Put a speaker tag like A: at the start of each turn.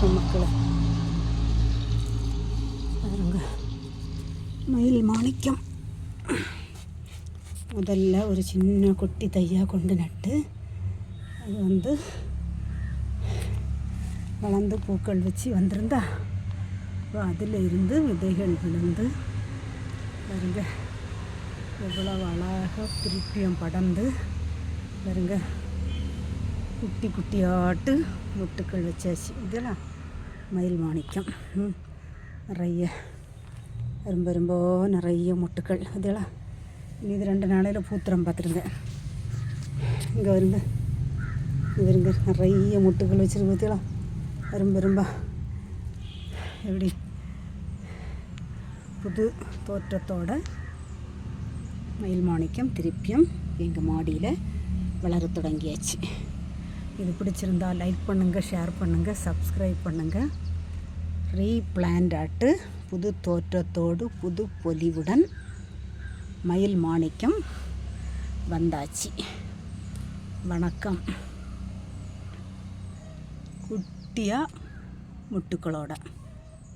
A: வணக்கம் பாருங்க. மயில் மாணிக்கம். முதல்ல ஒரு சின்ன குட்டி தையாக கொண்டு நட்டு அது வந்து வளர்ந்து பூக்கள் வச்சு வந்திருந்தா இப்போ அதில் இருந்து விதைகள் விழுந்து பாருங்க. எவ்வளோ அழகாக திருப்பியம் படர்ந்து பாருங்க. குட்டி குட்டியாட்டு முட்டுக்கள் வச்சாச்சு. இதெல்லாம் மயில் மாணிக்கம். நிறைய ரொம்ப ரொம்ப நிறைய முட்டுக்கள். இதெல்லாம் இனி இது ரெண்டு நாளையில் பூத்திரம் பார்த்துருங்க. இங்கே வருங்க. இது இருங்க நிறைய முட்டுக்கள் வச்சுருக்கு பார்த்தீங்களா? ரொம்ப ரொம்ப. எப்படி? புது தோற்றத்தோட மயில் மாணிக்கம் திருப்பியும் எங்கள் மாடியில் வளர தொடங்கியாச்சு. இது பிடிச்சிருந்தா லைக் பண்ணுங்கள் ஷேர் பண்ணுங்கள் சப்ஸ்கிரைப் பண்ணுங்கள் ரீபிளான்ட் ஆட்டு புது தோற்றத்தோடு புது பொலிவுடன் மயில் மாணிக்கம் வந்தாச்சு. வணக்கம். குட்டியாக முட்டுக்களோட.